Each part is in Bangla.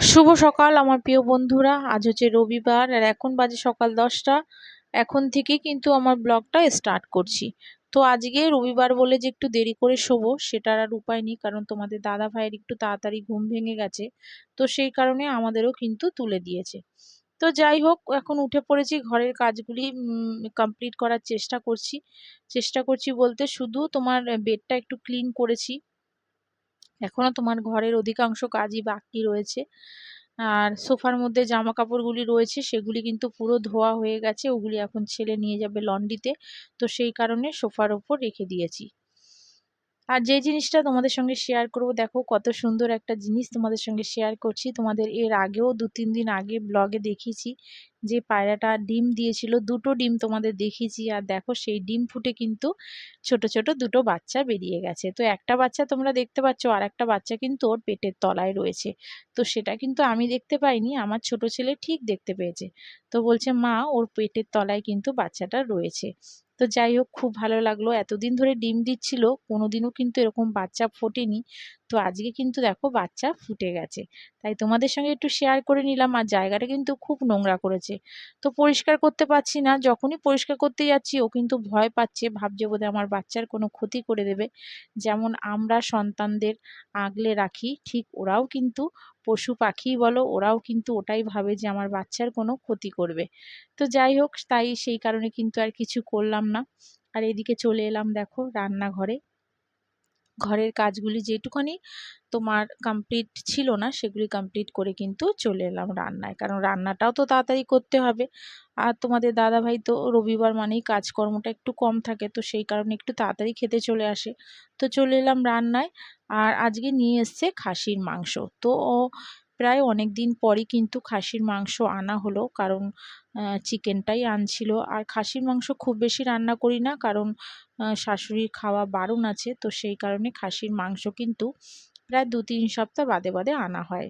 শুভ সকাল, আমার প্রিয় বন্ধুরা। আজ হচ্ছে রবিবার আর এখন বাজে সকাল দশটা। এখন থেকে কিন্তু আমার ব্লগটা স্টার্ট করছি। তো আজকে রবিবার বলে যে একটু দেরি করে শোবো, সেটার আর উপায় নেই, কারণ তোমাদের দাদা ভাইয়ের একটু তাড়াতাড়ি ঘুম ভেঙে গেছে। তো সেই কারণে আমাদেরও কিন্তু তুলে দিয়েছে। তো যাই হোক, এখন উঠে পড়েছি, ঘরের কাজগুলি কমপ্লিট করার চেষ্টা করছি। চেষ্টা করছি বলতে শুধু তোমার বেডটা একটু ক্লিন করেছি। এখনও তোমার ঘরের অধিকাংশ কাজই বাকি রয়েছে। আর সোফার মধ্যে জামা কাপড়গুলি রয়েছে, সেগুলি কিন্তু পুরো ধোয়া হয়ে গেছে, ওগুলি এখন ছেলে নিয়ে যাবে লন্ড্রিতে তো সেই কারণে সোফার ওপর রেখে দিয়েছি। আর যে জিনিসটা তোমাদের সঙ্গে শেয়ার করব, দেখো কত সুন্দর একটা জিনিস তোমাদের সঙ্গে শেয়ার করছি। তোমাদের এর আগেও দু, তিন দিন আগে ব্লগে দেখিয়েছি যে পায়রাটা ডিম দিয়েছিল, দুটো ডিম তোমাদের দেখিয়েছি। আর দেখো সেই ডিম ফুটে কিন্তু ছোট ছোট দুটো বাচ্চা বেরিয়ে গেছে। তো একটা বাচ্চা তোমরা দেখতে পাচ্ছ, আর একটা বাচ্চা কিন্তু ওর পেটের তলায় রয়েছে। তো সেটা কিন্তু আমি দেখতে পাইনি, আমার ছোট ছেলে ঠিক দেখতে পেয়েছে। তো বলছে, মা, ওর পেটের তলায় কিন্তু বাচ্চাটা রয়েছে। তো যাই হোক, খুব ভালো লাগল। এতদিন ধরে ডিম দিচ্ছিল, কোনোদিনও কিন্তু এরকম বাচ্চা ফোটেনি। তো আজকে কিন্তু দেখো বাচ্চা ফুটে গেছে। তাই তোমাদের সঙ্গে একটু শেয়ার করে নিলাম। আর জায়গাটা কিন্তু খুব নোংরা করেছে। তো পরিষ্কার করতে পারছি না। যখনই পরিষ্কার করতে যাচ্ছি, ও কিন্তু ভয় পাচ্ছে। ভাবছে বোধহয় আমার বাচ্চার কোনো ক্ষতি করে দেবে। যেমন আমরা সন্তানদের আগলে রাখি, ঠিক ওরাও কিন্তু পশু পাখি বলো, ওরাও কিন্তু ওটাই ভাবে যে আমার বাচ্চার কোনো ক্ষতি করবে। তো যাই হোক, তাই সেই কারণে কিন্তু আর কিছু করলাম না। আর এদিকে চলে এলাম দেখো রান্নাঘরে। ঘরের কাজগুলি যেটুকুনি তোমার কমপ্লিট ছিল না, সেগুলি কমপ্লিট করে কিন্তু চলে এলাম রান্নায়। কারণ রান্নাটাও তো তাড়াতাড়ি করতে হবে। আর তোমাদের দাদাভাই তো রবিবার মানেই কাজকর্মটা একটু কম থাকে, তো সেই কারণে একটু তাড়াতাড়ি খেতে চলে আসে। তো চলে এলাম রান্নায়। আর আজকে নিয়ে এসছে খাসির মাংস। তো প্রায় অনেক দিন পরই কিন্তু খাসির মাংস আনা হলো। কারণ চিকেনটাই আনছিল। আর খাসির মাংস খুব বেশি রান্না করি না, কারণ শাশুড়ির খাওয়া বারণ আছে। তো সেই কারণে খাসির মাংস কিন্তু প্রায় দু তিন সপ্তাহ বাদে বাদে আনা হয়।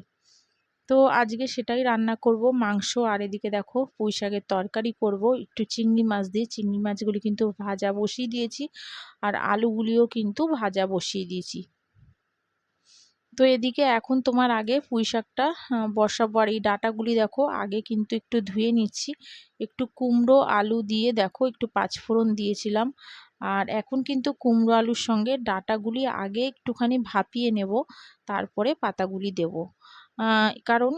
তো আজকে সেটাই রান্না করব। মাংস আর এদিকে দেখো, পুঁই শাকের তরকারি করব। একটু চিংড়ি মাছ দিয়ে। চিংড়ি মাছগুলি কিন্তু ভাজা বসিয়ে দিয়েছি। আর আলুগুলিও কিন্তু ভাজা বসিয়ে দিয়েছি। তো এদিকে এখন তোমার আগে পুঁই শাকটা বসাবার এই ডাটাগুলি দেখো, আগে কিন্তু একটু ধুয়ে নিচ্ছি। একটু কুমড়ো, আলু দিয়ে দেখো, একটু পাঁচফোড়ন দিয়েছিলাম। আর এখন কিন্তু কুমড়ো, আলুর সঙ্গে ডাটাগুলি আগে একটুখানি ভাপিয়ে নেব, তারপরে পাতাগুলি দেব। কারণ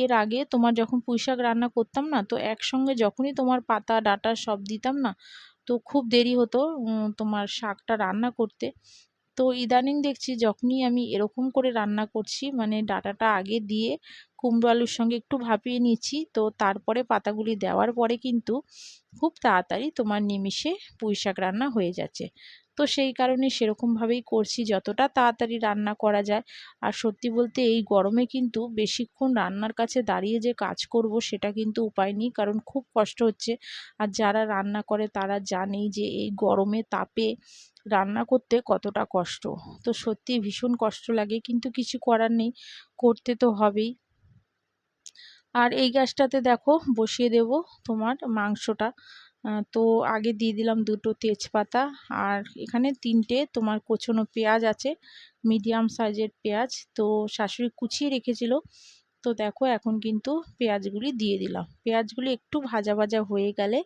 এর আগে তোমার যখন পুঁই শাক রান্না করতাম না, তো একসঙ্গে যখনই তোমার পাতা, ডাটা সব দিতাম না, তো খুব দেরি হতো তোমার শাকটা রান্না করতে। তো ইদানিং দেখছি যখনই আমি এরকম করে রান্না করছি মানে ডাটাটা আগে দিয়ে কুমড়ো আলুর সঙ্গে একটু ভাপিয়ে নিচ্ছি, তো তারপরে পাতাগুলি দেওয়ার পরে কিন্তু খুব তাড়াতাড়ি তোমার নিমিষে পুঁই শাক রান্না হয়ে যাচ্ছে। তো সেই কারণে সেরকমভাবেই করছি যতটা তাড়াতাড়ি রান্না করা যায়। আর সত্যি বলতে এই গরমে কিন্তু বেশিক্ষণ রান্নার কাছে দাঁড়িয়ে যে কাজ করব সেটা কিন্তু উপায় নেই, কারণ খুব কষ্ট হচ্ছে। আর যারা রান্না করে তারা জানেই যে এই গরমে তাপে রান্না করতে কতটা কষ্ট। তো সত্যি ভীষণ কষ্ট লাগে, কিন্তু কিছু করার নেই, করতে তো হবেই। আর এই গ্যাসটাতে দেখো বসিয়ে দেব তোমার মাংসটা। তো আগে দিয়ে দিলাম দুটো তেজপাতা আর এখানে তিনটে। তোমার কোচনো পেঁয়াজ আছে, মিডিয়াম সাইজের পেঁয়াজ। তো শাশুড়ি কুচিয়ে রেখেছিল। তো দেখো এখন কিন্তু পেঁয়াজগুলি দিয়ে দিলাম। পেঁয়াজগুলি একটু ভাজা ভাজা হয়ে গেলে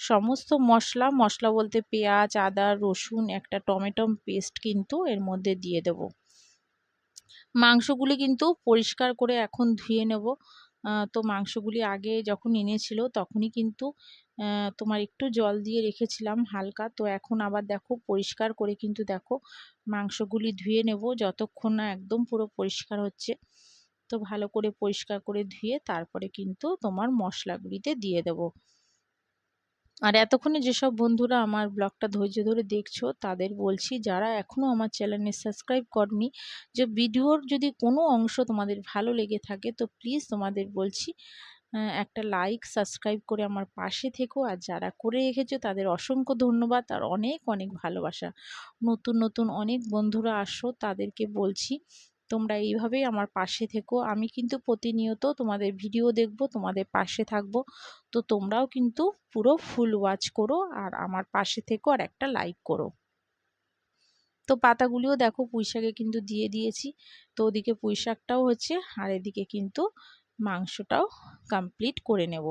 সমস্ত মশলা মশলা বলতে পেঁয়াজ, আদা, রসুন, একটা টমেটো পেস্ট কিন্তু এর মধ্যে দিয়ে দেব। মাংসগুলি কিন্তু পরিষ্কার করে এখন ধুয়ে নেব। তো মাংসগুলি আগে যখন এনেছিল তখনই কিন্তু তোমার একটু জল দিয়ে রেখেছিলাম হালকা। তো এখন আবার দেখো পরিষ্কার করে কিন্তু দেখো মাংসগুলি ধুয়ে নেব যতক্ষণ না একদম পুরো পরিষ্কার হচ্ছে। তো ভালো করে পরিষ্কার করে ধুয়ে তারপরে কিন্তু তোমার মশলাগুলিতে দিয়ে দেব। আর এতক্ষণে যেসব বন্ধুরা আমার ব্লগটা ধৈর্য ধরে দেখছ তাদের বলছি, যারা এখনও আমার চ্যানেলে সাবস্ক্রাইব করনি, যে ভিডিওর যদি কোনো অংশ তোমাদের ভালো লেগে থাকে তো প্লিজ তোমাদের বলছি একটা লাইক সাবস্ক্রাইব করে আমার পাশে থেকো। আর যারা করে রেখেছো, তাদের অসংখ্য ধন্যবাদ। আর অনেক অনেক ভালোবাসা। নতুন নতুন অনেক বন্ধুরা আসো, তাদেরকে বলছি, তোমরা এইভাবেই আমার পাশে থেকো। আমি কিন্তু প্রতিনিয়ত তোমাদের ভিডিও দেখব, তোমাদের পাশে থাকব। তো তোমরাও কিন্তু পুরো ফুল ওয়াচ করো আর আমার পাশে থেকো আর একটা লাইক করো। তো পাতাগুলিও দেখো পুঁই শাকে কিন্তু দিয়ে দিয়েছি। তো ওদিকে পুঁই শাকটাও হচ্ছে, আর এদিকে কিন্তু মাংসটাও কমপ্লিট করে নেব।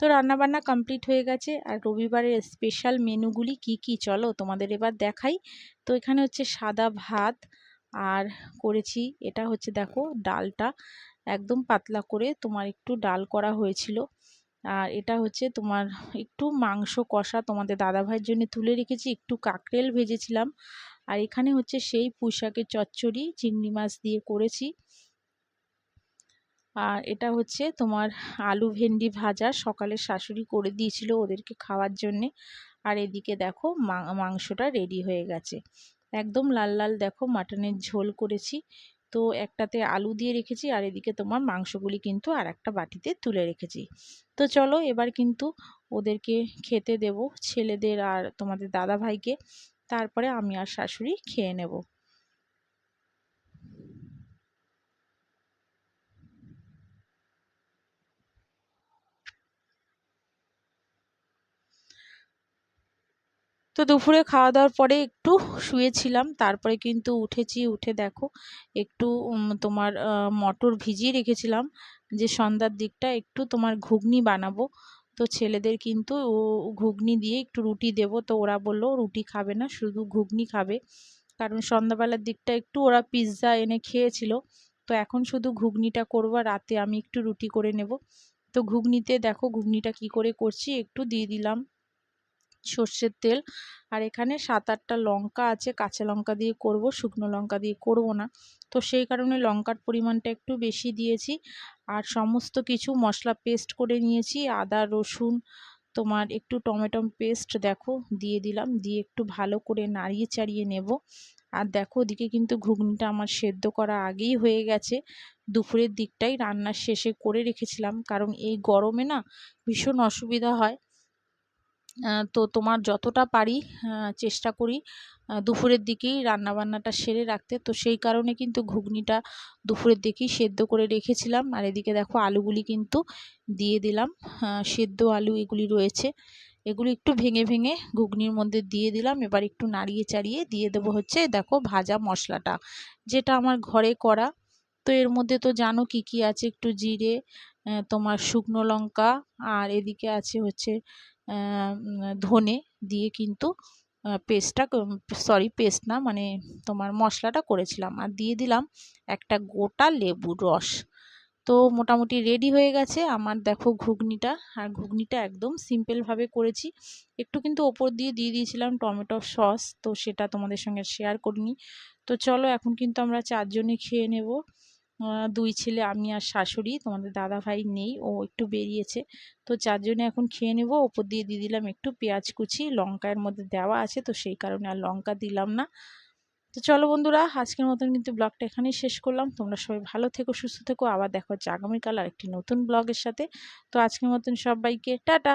তো রান্নাবান্না কমপ্লিট হয়ে গেছে। আর রবিবারের স্পেশাল মেনুগুলি কি কি? চলো তোমাদের এবার দেখাই। তো এখানে হচ্ছে সাদা ভাত আর করেছি। এটা হচ্ছে দেখো ডালটা একদম পাতলা করে তোমার একটু ডাল করা হয়েছিল। আর এটা হচ্ছে তোমার একটু মাংস কষা তোমাদের দাদাভাইয়ের জন্য তুলে রেখেছি। একটু কাকরেল ভেজেছিলাম। আর এখানে হচ্ছে সেই পুঁইশাকের চচ্চড়ি, চিংড়ি মাছ দিয়ে করেছি। আর এটা হচ্ছে তোমার আলু ভেন্ডি ভাজা সকালে শাশুড়ি করে দিয়েছিল ওদেরকে খাওয়ার জন্যে। আর এদিকে দেখো মাংসটা রেডি হয়ে গেছে। একদম লাল লাল দেখো মাটনের ঝোল করেছি। তো একটাতে আলু দিয়ে রেখেছি আর এদিকে তোমার মাংসগুলি কিন্তু আর একটা বাটিতে তুলে রেখেছি। তো চলো এবার কিন্তু ওদেরকে খেতে দেব ছেলেদের আর তোমাদের দাদা ভাইকে তারপরে আমি আর শাশুড়ি খেয়ে নেব। তো দুপুরে খাওয়া দাওয়ার পরে একটু শুয়েছিলাম, তারপরে কিন্তু উঠেছি, উঠে দেখো একটু তোমার মটর ভিজিয়ে রেখেছিলাম যে সন্ধ্যার দিকটা একটু তোমার ঘুগনি বানাবো। তো ছেলেদের কিন্তু ও, ঘুগনি দিয়ে একটু রুটি দেব, তো ওরা বলল রুটি খাবে না, শুধু ঘুগনি খাবে। কারণ সন্ধ্যাবেলার দিকটা একটু ওরা পিৎজা এনে খেয়েছিল, তো এখন শুধু ঘুগনিটা করব রাতে আমি একটু রুটি করে নেব। তো ঘুগনিতে দেখো ঘুগনিটা কি করে করছি, একটু দিয়ে দিলাম। সর্ষের তেল। আর এখানে সাত আটটা লঙ্কা আছে, কাঁচা লঙ্কা দিয়ে করব, শুকনো লঙ্কা দিয়ে করব না। তো সেই কারণে লঙ্কার পরিমাণটা একটু বেশি দিয়েছি। আর সমস্ত কিছু মশলা পেস্ট করে নিয়েছি, আদা, রসুন, তোমার একটু টমেটো পেস্ট দেখো, দিয়ে দিলাম। দিয়ে একটু ভালো করে নাড়িয়ে চাড়িয়ে নেব। আর দেখো ওদিকে কিন্তু ঘুগনিটা আমার সেদ্ধ করা আগেই হয়ে গেছে। দুপুরের দিকটাই রান্নার শেষে করে রেখেছিলাম। কারণ এই গরমে না ভীষণ অসুবিধা হয়। তো তোমার যতটা পারি চেষ্টা করি দুপুরের দিকেই রান্নাবান্নাটা সেরে রাখতে। তো সেই কারণে কিন্তু ঘুগনিটা দুপুরের দিকেই সেদ্ধ করে রেখেছিলাম। আর এদিকে দেখো আলুগুলি কিন্তু দিয়ে দিলাম। সেদ্ধ আলু এগুলি রয়েছে। এগুলি একটু ভেঙে ভেঙে ঘুগনির মধ্যে দিয়ে দিলাম। এবার একটু নাড়িয়ে চাড়িয়ে দিয়ে দেবো হচ্ছে দেখো ভাজা মশলাটা, যেটা আমার ঘরে করা। তো এর মধ্যে তো জানো কি কি আছে? একটু জিরে তোমার শুকনো লঙ্কা, আর এদিকে আছে হচ্ছে ধনে দিয়ে কিন্তু পেস্টটা সরি পেস্ট না মানে তোমার মশলাটা করেছিলাম। আর দিয়ে দিলাম একটা গোটা লেবুর রস। তো মোটামুটি রেডি হয়ে গেছে আমার, দেখো, ঘুগনিটা। আর ঘুগনিটা একদম সিম্পলভাবে করেছি। একটু কিন্তু ওপর দিয়ে দিয়ে দিয়েছিলাম টমেটো সস, তো সেটা তোমাদের সঙ্গে শেয়ার করিনি। তো চলো, এখন কিন্তু আমরা চারজনে খেয়ে নেব। দুই ছেলে, আমি আর শাশুড়ি, তোমাদের দাদা ভাই নেই, ও একটু বেরিয়েছে। তো চারজনে এখন খেয়ে নেব। ওপর দিয়ে দিয়ে দিলাম একটু পেঁয়াজ কুচি লঙ্কার মধ্যে দেওয়া আছে, তো সেই কারণে আর লঙ্কা দিলাম না। তো চলো বন্ধুরা, আজকের মতন কিন্তু ব্লগটা এখানেই শেষ করলাম। তোমরা সবাই ভালো থেকো, সুস্থ থেকো। আবার দেখো হচ্ছে আগামীকাল আর একটি নতুন ব্লগের সাথে। তো আজকের মতন সবাইকে টাটা!